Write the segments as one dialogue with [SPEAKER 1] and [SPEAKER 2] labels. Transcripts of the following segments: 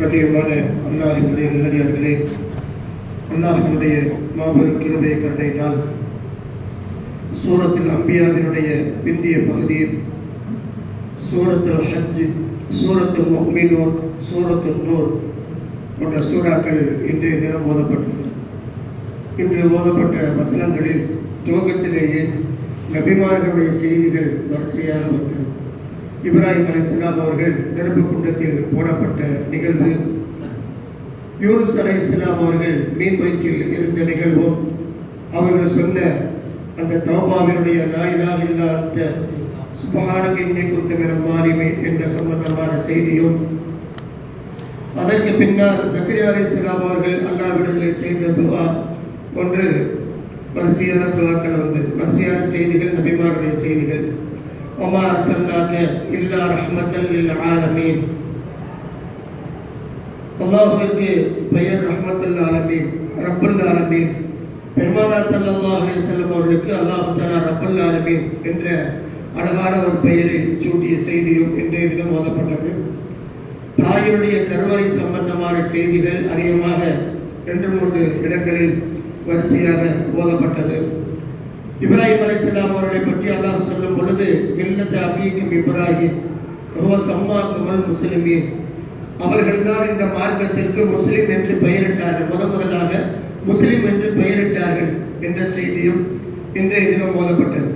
[SPEAKER 1] கண்ணியமான அல்லாஹினுடைய நல்லடியார்களே அல்லாஹினுடைய மாபெரும் கிருபை கருணையினால் சூரத்தில் அம்பியாவினுடைய பிந்திய பகுதியில் சூரத்தில் ஹஜ் சூரத்தில் முஃமினூன் சூரத்தில் நூர் போன்ற சூறாக்கள் இன்றைய தினம் ஓதப்பட்டது. இன்று ஓதப்பட்ட வசனங்களில் துவக்கத்திலேயே நபிமார்களுடைய செய்திகள் வரிசையாக வந்தது. இப்ராஹிம் அலைஹிஸ்ஸலாம் அவர்கள் நெருப்பு குண்டத்தில் போடப்பட்ட நிகழ்வு. யூனுஸ் இஸ்லாம் அவர்கள் மீன் வயிற்றில் இருந்த நிகழ்வும் அவர்கள் சொன்ன அந்த தௌபாவினுடைய லா இலாஹ இல்லா அந்த சுபஹானக இன்னி குன்து என்ற சம்பந்தமான செய்தியும் அதற்கு பின்னால் சக்கரியா இஸ்லாம் அவர்கள் விடுதலை செய்த துவா ஒன்று வரிசையான துவாக்கள் வந்து வரிசையான செய்திகள் நபிமாருடைய செய்திகள். وما أرسلناك இல்லா رحمة للعالمين. ஆலமீன் அல்லாஹுவிற்கு பெயர் ரஹ்மத்துல் ஆலமீன் ரப்புல் ஆலமீன் பெருமானா ஸல்லல்லாஹு அலைஹி வஸல்லம் அவர்களுக்கு அல்லாஹு தாலா ரப்பல் ஆலமீன் என்ற அழகான ஒரு பெயரை சூட்டிய செய்தியும் இன்றைய தினம் ஓதப்பட்டது தாயினுடைய கருவறை சம்பந்தமான செய்திகள் அதிகமாக ரெண்டு மூன்று இடங்களில் வரிசையாக ஓதப்பட்டது இப்ராஹிம் அலைஹிஸ்ஸலாம் அவர்களை பற்றி அல்லாஹ் சொல்லும் பொழுது மில்லத்த அபிக்கும் இப்ராஹிம் ஹுவ சம்மாக்குமல் முஸ்லிமீன். அவர்கள்தான் இந்த மார்க்கத்திற்கு முஸ்லிம் என்று பெயரிட்டார்கள். முத முதலாக முஸ்லிம் என்று பெயரிட்டார்கள் என்ற செய்தியும் இன்றைய தினம் ஓதப்பட்டது.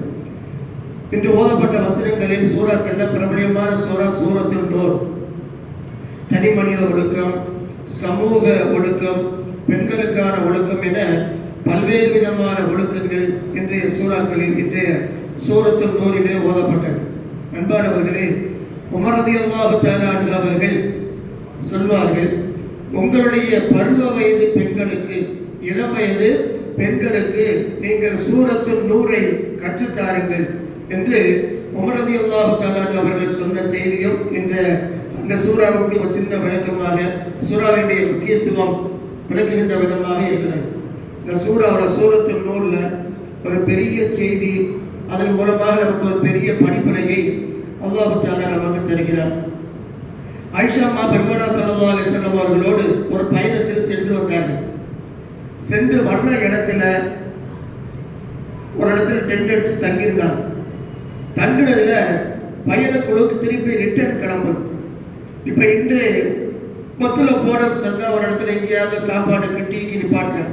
[SPEAKER 1] இன்று ஓதப்பட்ட வசனங்களில் கண்ட பிரபலியமான சூறா சூரத்தில் நோர். தனி மனித ஒழுக்கம் சமூக ஒழுக்கம் பெண்களுக்கான ஒழுக்கம் என பல்வேறு விதமான ஒழுக்கங்கள் இன்றைய சூறாக்களில் இன்றைய சூரத்தில் நூலிலே ஓதப்பட்டது. அன்பானவர்களே உமரதி அல்லாஹு அவர்கள் சொல்வார்கள் உங்களுடைய பருவ வயது பெண்களுக்கு இளம் வயது பெண்களுக்கு நீங்கள் சூரத்தில் நூரை கற்றுத்தாருங்கள் என்று உமரதி அல்லாஹு தாலான் அவர்கள் சொன்ன செய்தியும் இந்த இந்த சூறாவுக்கு ஒரு சின்ன விளக்கமாக சூறாவினுடைய முக்கியத்துவம் விளக்குகின்ற விதமாக இருக்கிறது. இந்த சூறாவோட சூரத்துல் நூலில் ஒரு பெரிய செய்தி அதன் மூலமாக நமக்கு ஒரு பெரிய படிப்பனையை அல்லாஹால நமக்கு தருகிறார். ஐஷாமா பெருமனா சல்லா அலிஸ்லாம் அவர்களோடு ஒரு பயணத்தில் சென்று வந்தார்கள். சென்று வர்ற இடத்துல ஒரு இடத்துல டென்ட் அடிச்சு தங்கியிருந்தாங்க. தங்கினதுல பயணக்குழுக்கு திருப்பி ரிட்டர்ன் கிளம்புது. இப்போ இன்று பஸ்ஸில் போனோம்னு சொன்னால் ஒரு இடத்துல எங்கேயாவது சாப்பாடுக்கு டீக்கு நிப்பாட்டேன்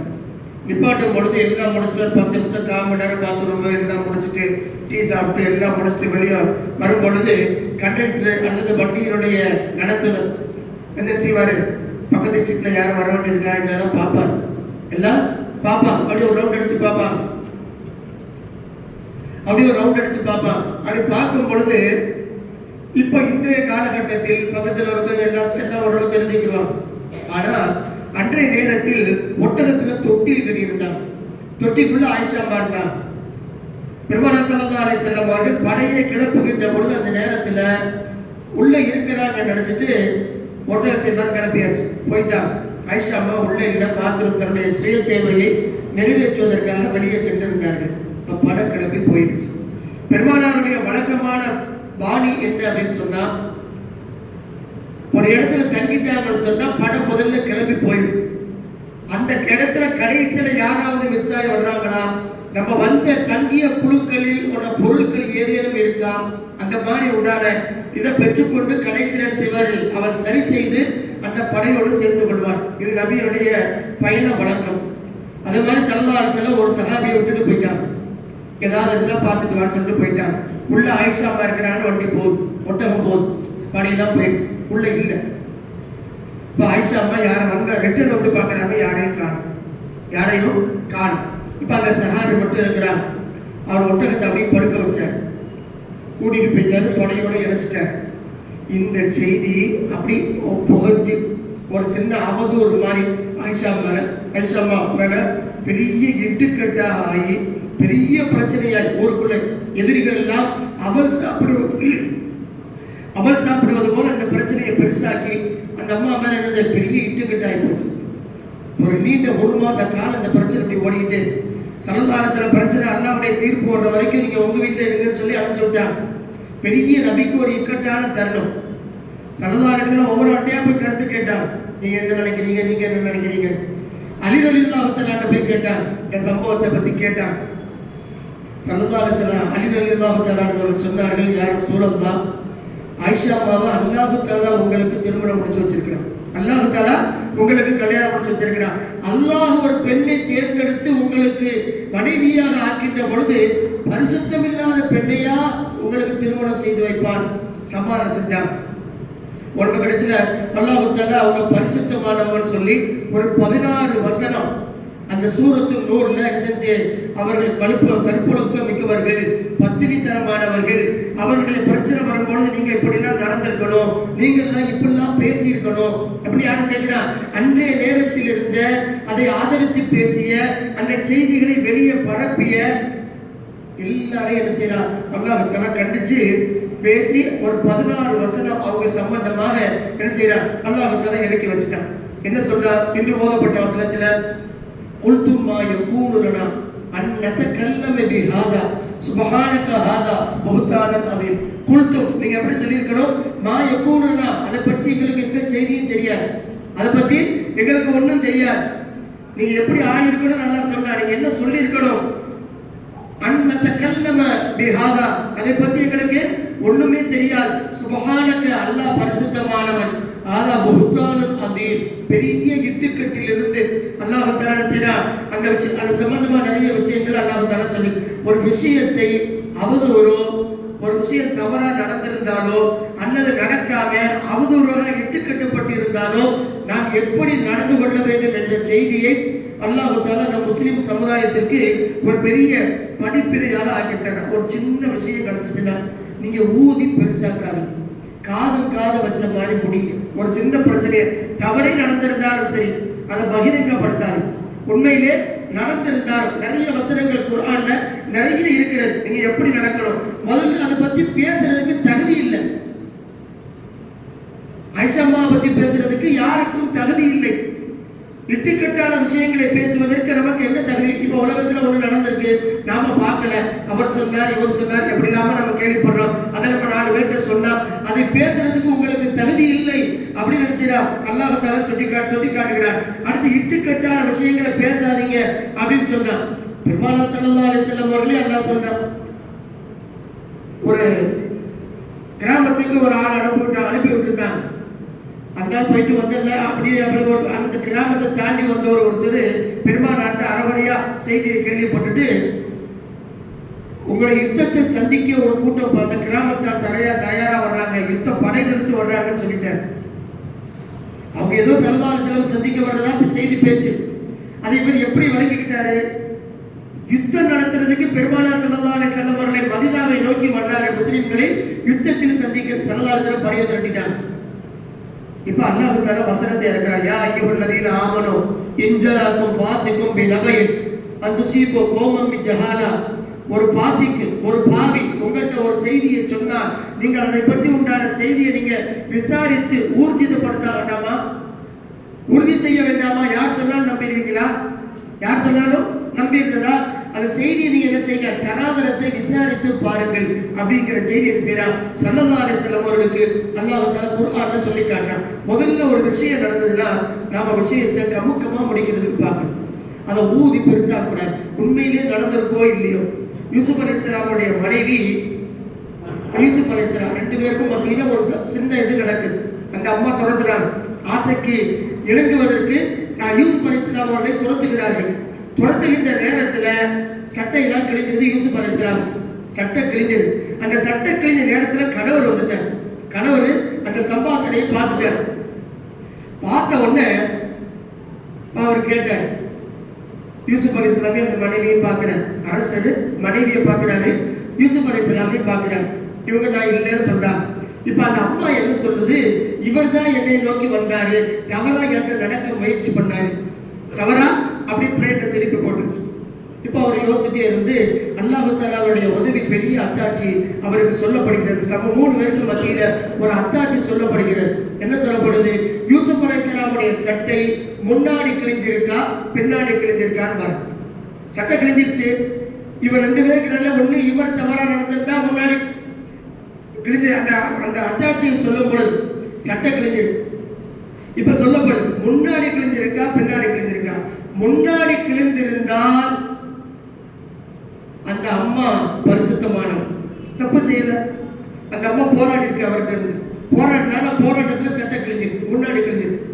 [SPEAKER 1] நிப்பாட்டும் பொழுது எல்லாம் முடிச்சுட்டு ஒரு பத்து நிமிஷம் கால் மணி நேரம் பாத்ரூம் எல்லாம் முடிச்சுட்டு டீ சாப்பிட்டு எல்லாம் முடிச்சுட்டு வெளியே வரும் பொழுது கண்டக்டர் அல்லது வண்டியினுடைய நடத்துனர் என்ன செய்வாரு? பக்கத்து சீட்ல யாரும் வர வேண்டியிருக்கா இதெல்லாம் பார்ப்பார். எல்லாம் பார்ப்பான். அப்படியே ஒரு ரவுண்ட் அடிச்சு பார்ப்பான். அப்படியே ஒரு ரவுண்ட் அடிச்சு பார்ப்பான். அப்படி பார்க்கும் பொழுது இப்போ இன்றைய காலகட்டத்தில் பக்கத்தில் இருக்க எல்லாம் எல்லாம் ஓரளவு தெரிஞ்சுக்கிறோம் ஆனா அன்றைய நேரத்தில் ஒட்டகத்துல தொட்டில் கட்டியிருந்தான். தொட்டிக்குள்ள ஆயிஷாமா இருந்தான். பெருமான சல்லா அலி செல்லம் அவர்கள் படையை கிளப்புகின்ற பொழுது அந்த நேரத்துல உள்ள இருக்கிறாங்க நினைச்சிட்டு ஒட்டகத்தை தான் கிளப்பியாச்சு போயிட்டான். ஆயிஷா அம்மா உள்ளே இல்ல பாத்திரம் தன்னுடைய சுய தேவையை நிறைவேற்றுவதற்காக வெளியே சென்றிருந்தார்கள். இப்ப படம் கிளம்பி போயிடுச்சு. பெருமானாருடைய வழக்கமான பாணி என்ன அப்படின்னு சொன்னா ஒரு இடத்துல தங்கிட்டாங்கன்னு சொன்னா படம் முதல்ல கிளம்பி போயிடும். அந்த இடத்துல கடைசியில யாராவது மிஸ் ஆகி வர்றாங்களா? நம்ம வந்த தங்கிய குழுக்களில் உள்ள பொருட்கள் ஏதேனும் இருக்கா? அந்த மாதிரி உண்டான இதை பெற்றுக்கொண்டு கடைசியில் செய்வார்? அவர் சரி செய்து அந்த படையோடு சேர்ந்து கொள்வார். இது நபியுடைய பயண வழக்கம். அதே மாதிரி சல்லா அரசெல்லாம் ஒரு சகாபியை விட்டுட்டு போயிட்டாங்க. ஏதாவது இருந்தா பார்த்துட்டு வான்னு சொல்லிட்டு போயிட்டாங்க. உள்ள ஆயிஷாமா இருக்கிறான்னு வண்டி போதும் ஒட்டகம் போதும் படையெல்லாம் போயிடுச்சு உள்ள இல்லை இப்போ ஆயிஷா அம்மா யாரை வந்த ரிட்டர்ன் வந்து பார்க்குறாங்க யாரையும் காணும். யாரையும் காணும். இப்போ அந்த சஹாபி மட்டும் இருக்கிறாங்க. அவர் ஒட்டகத்தை அப்படியே படுக்க வச்சார். கூட்டிட்டு போயிட்டாரு படையோட இணைச்சிட்டார். இந்த செய்தி அப்படி புகஞ்சு ஒரு சின்ன அவதூறு மாதிரி ஆயிஷா மேல ஆயிஷா அம்மா மேல பெரிய இட்டுக்கட்டாக ஆகி பெரிய பிரச்சனையாய் ஊருக்குள்ள எதிரிகள் எல்லாம் அவள் சாப்பிடுவது. அவள் சாப்பிடுவது போல அந்த பிரச்சனையை பெருசாக்கி அந்த அம்மா மேல என்னது பெரிய இட்டுக்கிட்டாய் போச்சு. ஒரு நீண்ட ஒரு மாத காலம் இந்த பிரச்சனை இப்படி ஓடிக்கிட்டு சலதார சில பிரச்சனை அல்லாவுடைய தீர்ப்பு வர்ற வரைக்கும் நீங்க உங்க வீட்டுல இருங்கன்னு சொல்லி அனுப்பிச்சு விட்டாங்க பெரிய நபிக்கு ஒரு இக்கட்டான தருணம். சலதாரசில ஒவ்வொரு வாட்டியா போய் கருத்து கேட்டான். நீங்க என்ன நினைக்கிறீங்க? நீங்க என்ன நினைக்கிறீங்க? அலிரலில்லாஹத்தலாண்ட போய் கேட்டான். இந்த சம்பவத்தை பத்தி கேட்டான். சல்லல்லாஹு அலிரலில்லாஹத்தலான் அவர்கள் சொன்னார்கள் யார் சூழல் தான் ஆயிஷா அம்மாவை அல்லாஹு தாலா உங்களுக்கு திருமணம் முடிச்சு வச்சிருக்கிறான் அல்லாஹு தாலா உங்களுக்கு கல்யாணம் முடிச்சு வச்சிருக்கிறான் அல்லாஹ் ஒரு பெண்ணை தேர்ந்தெடுத்து உங்களுக்கு மனைவியாக ஆக்கின்ற பொழுது பரிசுத்தமில்லாத பெண்ணையா உங்களுக்கு திருமணம் செய்து வைப்பான். சமாதானம் செஞ்சான். ஒன்று கடைசியில் அல்லாஹு தாலா அவங்க பரிசுத்தமானவன் சொல்லி ஒரு பதினாறு வசனம் அந்த சூரத்து நூறுல செஞ்சு அவர்கள் கருப்பு கருப்புழக்கம் மிக்கவர்கள் புத்திரித்தனமானவர்கள் அவர்களுடைய பிரச்சனை வரும்பொழுது நீங்க இப்படிலாம் நடந்திருக்கணும் நீங்கள்லாம் இப்படிலாம் பேசியிருக்கணும். அப்படி யாரும் கேட்கிறா? அன்றைய நேரத்தில் இருந்த அதை ஆதரித்து பேசிய அந்த செய்திகளை வெளியே பரப்பிய எல்லாரையும் என்ன செய்யறான் அல்லாஹ் கண்டிச்சு பேசி ஒரு பதினாறு வசனம் அவங்க சம்பந்தமாக என்ன செய்யறான் அல்லாஹ் இறக்கி வச்சுட்டான். என்ன சொல்றா? இன்று ஓதப்பட்ட வசனத்துல குல்தும்மா மா அந்நத்த கல்லமே பிஹாதா. சுப்ஹானக ஹாதா பகுத்தானன் அதீம் குல்தும் நீங்க எப்படி சொல்லியிருக்கணும்? மா எப்போனா அதை பற்றி எங்களுக்கு எந்த செய்தியும் தெரியாது. அதை பற்றி எங்களுக்கு ஒன்றும் தெரியாது. நீங்க எப்படி ஆயிருக்கணும் நல்லா சொல்றா நீங்க என்ன சொல்லியிருக்கணும்? அன்னதகல்லம பிஹாதா அதை பத்தி எங்களுக்கு ஒண்ணுமே தெரியாது. சுபஹானக அல்லாஹ் பரிசுத்தமானவன். ஆதா புஹ்தானுல் அதீம் பெரிய இட்டுக்கட்டிலிருந்து அல்லாஹ் தஆலா செய்றான் அந்த விஷயம் அது சம்பந்தமா நிறைய விஷயங்கள் அல்லாஹ் சொல்லி ஒரு விஷயத்தை அவதூறோ ஒரு விஷயம் தவறா நடந்திருந்தாலோ அல்லது நடக்காம அவதூறாக இட்டுக்கட்டுப்பட்டு இருந்தாலோ நாம் எப்படி நடந்து கொள்ள வேண்டும் என்ற செய்தியை அல்லாஹ் தாலா நம் முஸ்லிம் சமுதாயத்திற்கு ஒரு பெரிய படிப்பினையாக ஆக்கித்தரேன் ஒரு சின்ன விஷயம் கிடைச்சிச்சுன்னா நீங்க ஊதி பெருசாக்காதீங்க. காதம் காத வச்ச மாதிரி முடியும். ஒரு சின்ன பிரச்சனையை தவறே நடந்திருந்தாலும் சரி அதை பகிரங்கப்படுத்தாது. உண்மையிலே நடந்திருந்தாலும் நிறைய வசனங்கள் குரான்ல நிறைய இருக்கிறது. நீங்க எப்படி நடக்கணும்? முதல்ல அதை பத்தி பேசுறதுக்கு தகுதி இல்லை. ஐஷம்மா பத்தி பேசுறதுக்கு யாருக்கும் தகுதி இல்லை. இட்டுக்கட்டான விஷயங்களை பேசுவதற்கு நமக்கு என்ன தகுதி? இப்ப உலகத்துல ஒண்ணு நடந்திருக்கு. நாம பார்க்கல. அவர் சொன்னார் இவர் சொன்னார் அப்படி இல்லாம நம்ம கேள்விப்படுறோம்? அதை நம்ம நாலு பேர்கிட்ட சொன்னா அதை பேசுறதுக்கு உங்களுக்கு தகுதி இல்லை அப்படின்னு நினைச்சா அல்லாஹால சொல்லி காட்டு சொல்லி காட்டுகிறார் அடுத்து இட்டுக்கட்டான விஷயங்களை பேசாதீங்க அப்படின்னு சொன்னான் பெருமானா சல்லா அலிசல்லம் அவர்களே அல்லா சொன்னான் ஒரு கிராமத்துக்கு ஒரு ஆள் அனுப்பிவிட்டு அனுப்பி விட்டுருந்தாங்க. அங்கே போயிட்டு வந்தல அப்படி அப்படி ஒரு அந்த கிராமத்தை தாண்டி வந்தவர் ஒருத்தர் பெருமாநாட்டு அறவரையா செய்தியை கேள்விப்பட்டுட்டு உங்களை யுத்தத்தை சந்திக்க ஒரு கூட்டம் அந்த கிராமத்தால் தரையா தயாரா வர்றாங்க யுத்த படை நிறுத்து வர்றாங்கன்னு சொல்லிட்டார். அவங்க ஏதோ சரதாரி செலவு சந்திக்க வர்றதா செய்தி பேச்சு. அதை இவர் எப்படி வழங்கிக்கிட்டாரு யுத்தம் நடத்துறதுக்கு பெருமானா சல்லல்லாஹு செல்லவர்களை மதினாவை நோக்கி வர்றாரு முஸ்லிம்களை யுத்தத்தில் சந்திக்க சல்லல்லாஹு செல்லம் படையை திரட்டிட்டாங்க. இப்ப அல்லாஹ் தஆலா வசனத்தை இறக்குறான். யா அய்யுஹல்லதீன ஆமனோ இன்ஜாக்கும் ஃபாசிக்கும் பினபைன் அன் கோமம் பி ஜஹாலா. ஒரு பாசிக்கு ஒரு பாவி உங்கள்கிட்ட ஒரு செய்தியை சொன்னால் நீங்கள் அதை பற்றி உண்டான செய்தியை நீங்க விசாரித்து ஊர்ஜிதப்படுத்த வேண்டாமா? உறுதி செய்ய வேண்டாமா? யார் சொன்னாலும் நம்பிடுவீங்களா? யார் சொன்னாலும் நம்பி இருந்ததா அந்த செய்தியை நீங்க என்ன செய்யுங்க? தராதரத்தை விசாரித்து பாருங்கள் அப்படிங்கிற செய்தி என்ன செய்யறான் சல்லல்லா அலிஸ்லாம் அவர்களுக்கு அல்லாஹ் தால குர்ஆன்ல சொல்லி காட்டுறான் முதல்ல ஒரு விஷயம் நடந்ததுன்னா நாம விஷயத்தை கமுக்கமா முடிக்கிறதுக்கு பார்க்கணும். அதை ஊதி பெருசா கூடாது. உண்மையிலே நடந்திருக்கோ இல்லையோ? யூசுப் அலிஸ்லாமுடைய மனைவி யூசுப் அலிஸ்லாம் ரெண்டு பேருக்கும் பார்த்தீங்கன்னா ஒரு ச- சின்ன இது நடக்குது. அந்த அம்மா துரத்துறாங்க. ஆசைக்கு இணங்குவதற்கு யூசுப் அலிஸ்லாம் அவர்களை துரத்துகிறார்கள். துரத்துகின்ற சட்டை சட்டையெல்லாம் கிழிஞ்சிருது யூசுப் அலிஸ்லாமுக்கு சட்டை கிழிஞ்சது. அந்த சட்டை கிழிஞ்ச நேரத்தில் கணவர் வந்துட்டார். கணவர் அந்த சம்பாசனையை பார்த்துட்டார். பார்த்த உடனே அவர் கேட்டார் யூசுப் அலி இஸ்லாமே அந்த மனைவியை பார்க்கிறார். அரசர் மனைவியை பார்க்கிறாரு. யூசுப் அலி இஸ்லாமையும் பார்க்கிறார். இவங்க நான் இல்லைன்னு சொல்றாங்க இப்ப அந்த அம்மா என்ன சொல்லுது? இவர் தான் என்னை நோக்கி வந்தாரு. தவறா என்கிட்ட நடக்க முயற்சி பண்ணாரு. தவறா? அப்படி பிளேட்டை திருப்பி போட்டுருச்சு. இப்போ அவர் யோசிச்சுட்டே இருந்து அல்லாஹாலாவுடைய உதவி பெரிய அத்தாட்சி அவருக்கு சொல்லப்படுகிறது. சம மூணு பேருக்கு மத்தியில ஒரு அத்தாட்சி சொல்லப்படுகிறது. என்ன சொல்லப்படுது? யூசுப் அலைஹிஸ்ஸலாமுடைய சட்டை முன்னாடி கிழிஞ்சிருக்கா பின்னாடி கிழிஞ்சிருக்கான்னு பாருங்க. சட்டை கிழிஞ்சிருச்சு. இவர் ரெண்டு பேருக்கு நல்ல ஒண்ணு இவர் தவறா நடந்திருந்தா முன்னாடி கிழிஞ்சு அந்த அந்த அத்தாட்சியை சொல்லும் பொழுது சட்டை கிழிஞ்சிருக்கு. இப்ப சொல்லப்படுது முன்னாடி கிழிஞ்சிருக்கா பின்னாடி கிழிஞ்சிருக்கா? முன்னாடி கிழிந்திருந்தால் அந்த அம்மா பரிசுத்தமானவர் தப்பு செய்யல. அந்த அம்மா போராடி இருக்கு அவர்கிட்ட இருந்து. போராடினால போராட்டத்துல சட்டை கிழிஞ்சிருக்கு. முன்னாடி கிழிஞ்சிருக்கு.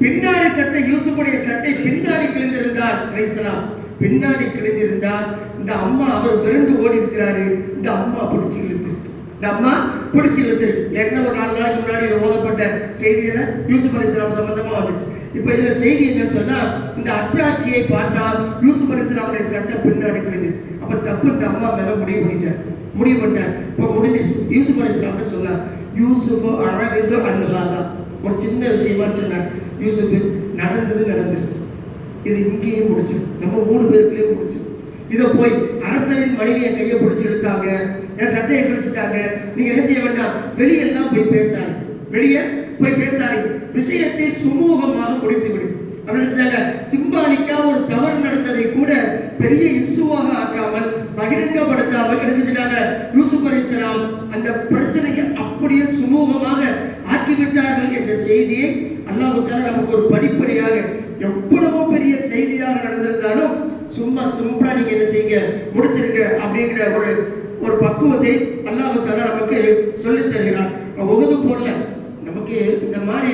[SPEAKER 1] பின்னாடி சட்டை யூசுஃபுடைய சட்டை பின்னாடி கிழிந்திருந்தார் ரைசலாம் பின்னாடி கிழிஞ்சிருந்தா இந்த அம்மா அவர் விரண்டு ஓடி இருக்கிறாரு. இந்த அம்மா பிடிச்சு இழுத்திருக்கு. இந்த அம்மா பிடிச்சு இழுத்திருக்கு. ஏற்கனவே ஒரு நாலு நாளைக்கு முன்னாடி ஓதப்பட்ட செய்தியில யூசுப் அலிஸ்லாம் சம்பந்தமா வந்துச்சு. இப்ப இதுல செய்தி என்னன்னு சொன்னா இந்த அத்தாட்சியை பார்த்தா யூசுப் அலிஸ்லாமுடைய சட்டை பின்னாடி கிழிஞ்சது அப்ப தப்பு இந்த அம்மா மேல முடிவு பண்ணிட்டார். முடிவு பண்ணிட்டார். இப்ப யூசு யூசுப் அலிஸ்லாம் சொன்னார்? யூசுப் அழகுது அன்னுகாதா ஒரு சின்ன விஷயமா சொன்னார். யூசுப் நடந்தது நடந்துருச்சு. இது இங்கேயே முடிச்சு நம்ம மூணு பேருக்குள்ளேயே முடிச்சு இதை போய் அரசரின் மனைவியை கையை பிடிச்சி இழுத்தாங்க. என் சட்டையை கிழிச்சிட்டாங்க. நீங்க என்ன செய்ய வேண்டாம்? வெளியெல்லாம் போய் பேசாது வெளியே போய் பேசாது விஷயத்தை சுமூகமாக முடித்துவிடும். அப்படின்னு சொன்னாங்க சிம்பாலிக்கா ஒரு தவறு நடந்ததை கூட பெரிய இசுவாக ஆக்காமல் பகிரங்கப்படுத்தாமல் என்ன செஞ்சிட்டாங்க? யூசுப் அலிஸ்லாம் அந்த பிரச்சனையை அப்படியே சுமூகமாக ஆக்கிவிட்டார்கள் என்ற செய்தியை அல்லாஹுத்தால நமக்கு ஒரு படிப்படியாக எவ்வளவோ பெரிய செய்தியாக நடந்திருந்தாலும் சும்மா சிம்பிளா நீங்க என்ன செய்யுங்க முடிச்சிருங்க அப்படிங்கிற ஒரு ஒரு பக்குவத்தை அல்லாஹுத்தால நமக்கு சொல்லித் தருகிறான் உகது போர்ல நமக்கு இந்த மாதிரி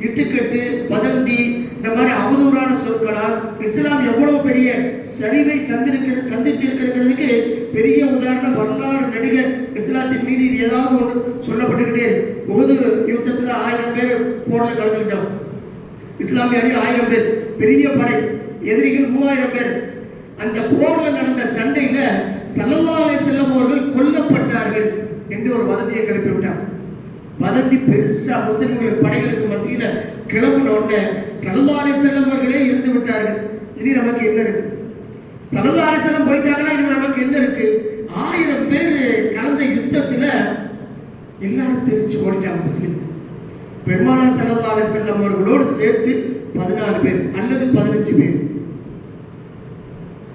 [SPEAKER 1] இட்டுக்கட்டு வதந்தி இந்த மாதிரி அவதூறான சொற்களால் இஸ்லாம் எவ்வளவு பெரிய சரிவை சந்திருக்கிறது சந்தித்திருக்கிறதுக்கு பெரிய உதாரண வரலாறு நடிகர் இஸ்லாத்தின் மீது இது ஏதாவது ஒன்று சொல்லப்பட்டுக்கிட்டே உகது யுத்தத்தில் ஆயிரம் பேர் போரில் கலந்துக்கிட்டோம் இஸ்லாமிய அணி ஆயிரம் பேர். பெரிய படை எதிரிகள் மூவாயிரம் பேர். அந்த போர்ல நடந்த சண்டையில சல்லல்லாலை செல்லும் அவர்கள் கொல்லப்பட்டார்கள் என்று ஒரு வதந்தியை கிளப்பி விட்டார் வதந்தி பெருசா முஸ்லிம்கள் படைகளுக்கு மத்தியில கிளம்பின உடனே சல்லல்லாஹு செல்லவர்களே இருந்து விட்டார்கள். இனி நமக்கு என்ன இருக்கு? சல்லல்லாஹு அலைஹி போயிட்டாங்கன்னா இனி நமக்கு என்ன இருக்கு? ஆயிரம் பேர் கலந்த யுத்தத்துல எல்லாரும் தெரிச்சு ஓடிட்டாங்க முஸ்லிம் பெருமானா சல்லல்லாஹு அலைஹி அவர்களோடு சேர்த்து பதினாலு பேர் அல்லது பதினஞ்சு பேர்.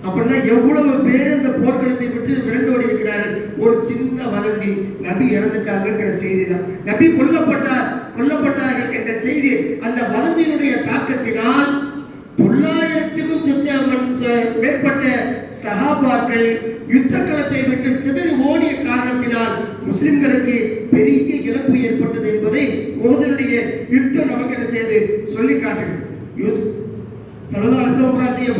[SPEAKER 1] அப்படின்னா எவ்வளவு பேர் அந்த போர்க்களத்தை விட்டு விரண்டோடி இருக்கிறார்கள் ஒரு சின்ன வதந்தி. நபி இறந்துட்டாங்கிற செய்தி தான் நபி கொல்லப்பட்டார் கொல்லப்பட்டார்கள் என்ற செய்தி அந்த வதந்தியினுடைய தாக்கத்தினால் தொள்ளாயிரத்துக்கும் மேற்பட்ட சகாபாக்கள் யுத்த களத்தை விட்டு சிதறி ஓடிய காரணத்தினால் முஸ்லிம்களுக்கு பெரிய இழப்பு ஏற்பட்டது என்பதை ஓதனுடைய யுத்தம் நமக்கு என்ன செய்து சொல்லி காட்டுகிறது. சலதாரசம் சல்லல்லாஹு அலைஹி செய்ய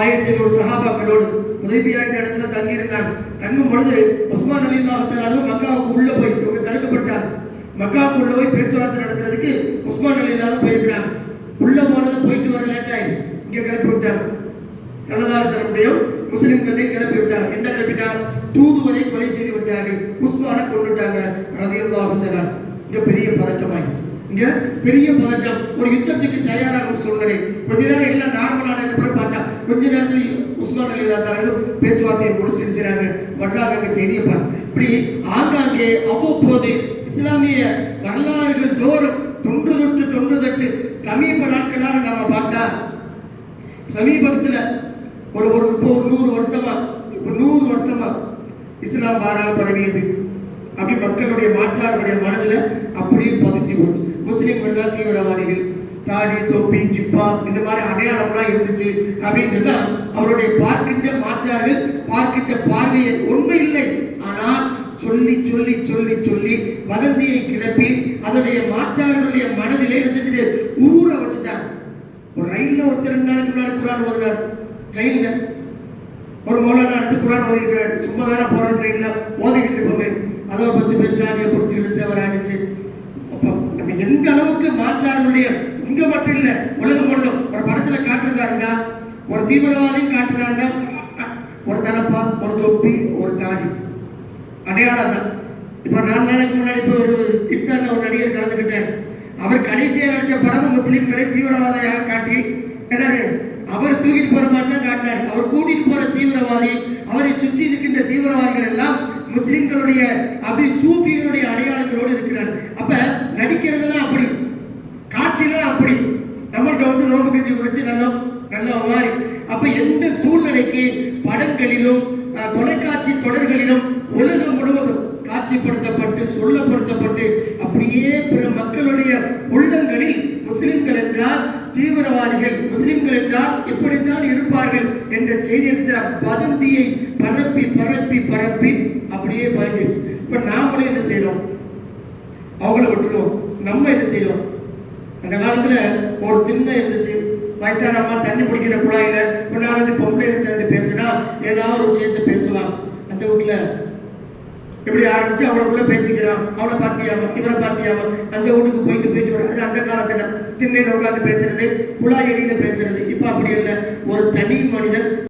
[SPEAKER 1] ஆயிரத்தி ஐநூறு சகாபாக்களோடு உதவியா இந்த இடத்துல தங்கி இருந்தாங்க தங்கும் பொழுது உஸ்மான் அலி அல்லாஹாலும் மக்காவுக்கு உள்ள போய் இவங்க தடுக்கப்பட்டார் மக்காவுக்கு உள்ள போய் பேச்சுவார்த்தை நடத்துறதுக்கு உஸ்மான் அலி அல்லாலும் போயிருக்கிறாங்க உள்ள போனது போயிட்டு வர லேட் ஆயிடுச்சு. இங்க கிளப்பி விட்டாங்க. சனதாரசனுடையும் முஸ்லிம்களையும் கிளப்பி விட்டார் என்ன கிளப்பிட்டார் தூதுவரை கொலை செய்து விட்டார்கள். உஸ்மானை கொண்டுட்டாங்க ரதையல்லாகுத்தரா இங்க பெரிய பதட்டம் ஆயிடுச்சு. இங்க பெரிய பதட்டம். ஒரு யுத்தத்துக்கு தயாராகும் சூழ்நிலை. கொஞ்ச நேரம் எல்லாம் நார்மலானதுக்கு பிறகு பார்த்தா கொஞ்ச நேரத்தில் உஸ்மான் அலி அல்லாஹ் பேச்சுவார்த்தையை முடிச்சுட்டு செய்கிறாங்க வர்றாங்க செய்தியை பாருங்க. இப்படி ஆங்காங்கே அவ்வப்போது இஸ்லாமிய வரலாறுகள் தோறும் தொன்று தொட்டு தொன்று தொட்டு சமீப நாட்களாக நம்ம பார்த்தா சமீபத்தில் ஒரு ஒரு இப்போ ஒரு நூறு வருஷமா இப்போ நூறு வருஷமா இஸ்லாம் வாரால் பரவியது. அப்படி மக்களுடைய மாற்றார்களுடைய மனதில் அப்படியே பதிஞ்சு போச்சு. முஸ்லிம்கள்லாம் தீவிரவாதிகள் தாடி தொப்பி ஜிப்பா இந்த மாதிரி அடையாளம்லாம் இருந்துச்சு அப்படின்னு சொன்னால் அவருடைய பார்க்கின்ற மாற்றார்கள் பார்க்கின்ற பார்வையை உண்மை இல்லை. ஆனால் சொல்லி சொல்லி சொல்லி சொல்லி வதந்தியை கிளப்பி அதனுடைய மாற்றார்களுடைய மனதிலே செஞ்சுட்டு ஊற வச்சுட்டாங்க ஒரு ரயில்ல ஒருத்தர் ரெண்டு நாளைக்கு முன்னாடி குரான் ஓதுனார். ட்ரெயின்ல ஒரு மௌலானா அடுத்து குரான் ஓதிக்கிறார் சும்மா தானே போறோம் ட்ரெயின்ல ஓதிக்கிட்டு இருப்போமே. அதை பத்து பேர் தாண்டிய பிடிச்சி இழுத்து அவர் அடிச்சு. நம்ம எந்த அளவுக்கு மாற்றார்களுடைய இங்க மட்டும் இல்ல உலகம் முழுவதும். ஒரு படத்துல காட்டுறாருங்க ஒரு தீவிரவாதியும் காட்டுறாங்க ஒரு தலப்பா ஒரு தொப்பி ஒரு தாடி. அடையாளம் தான் இப்போ நாலு நாளைக்கு முன்னாடி இப்போ ஒரு இஃப்தார்ல ஒரு நடிகர் கலந்துக்கிட்டேன் அவர் கடைசியாக நடிச்ச படமும் முஸ்லீம்களை தீவிரவாதியாக காட்டி என்னது அவர் தூக்கிட்டு போற மாதிரி தான் காட்டினார். அவர் கூட்டிட்டு போற தீவிரவாதி அவரை சுற்றி இருக்கின்ற தீவிரவாதிகள் எல்லாம் முஸ்லிம்களுடைய அப்படி சூஃபிகளுடைய அடையாளங்களோடு இருக்கிறார். அப்ப நடிக்கிறதெல்லாம் அப்படி காட்சியெல்லாம் அப்படி நம்மள்ட்ட வந்து நோம்பு கஞ்சி குடிச்சு நல்லா நல்ல மாதிரி அப்ப எந்த இன்றைக்கு படங்களிலும் தொலைக்காட்சி தொடர்களிலும் உலகம் முழுவதும் காட்சிப்படுத்தப்பட்டு சொல்லப்படுத்தப்பட்டு அப்படியே பிற மக்களுடைய உள்ளங்களில் முஸ்லிம்கள் என்றால் தீவிரவாதிகள் முஸ்லிம்கள் என்றால் இப்படித்தான் இருப்பார்கள் என்ற செய்தியை சில வதந்தியை பரப்பி பரப்பி பரப்பி அப்படியே பயந்துச்சு இப்ப நாமளும் என்ன செய்யறோம் அவங்கள விட்டுருவோம். நம்ம என்ன செய்யறோம் அந்த காலத்துல ஒரு திண்ணை இருந்துச்சு. வயசான அம்மா தண்ணி பிடிக்கிற குழாயில கொண்டாந்து பொம்பளை சேர்ந்து பேசுனா ஏதாவது ஒரு விஷயத்தை பேசுவான். அந்த வீட்டுல இப்படி ஆரம்பிச்சு அவளுக்குள்ள பேசிக்கிறான். அவளை பாத்தியாமா? இவரை பாத்தியாமா? அந்த வீட்டுக்கு போயிட்டு போயிட்டு வர அது அந்த காலத்துல திண்ணையில உட்காந்து பேசுறது குழாய் அடியில பேசுறது. இப்ப அப்படி இல்லை. ஒரு தனி மனிதன்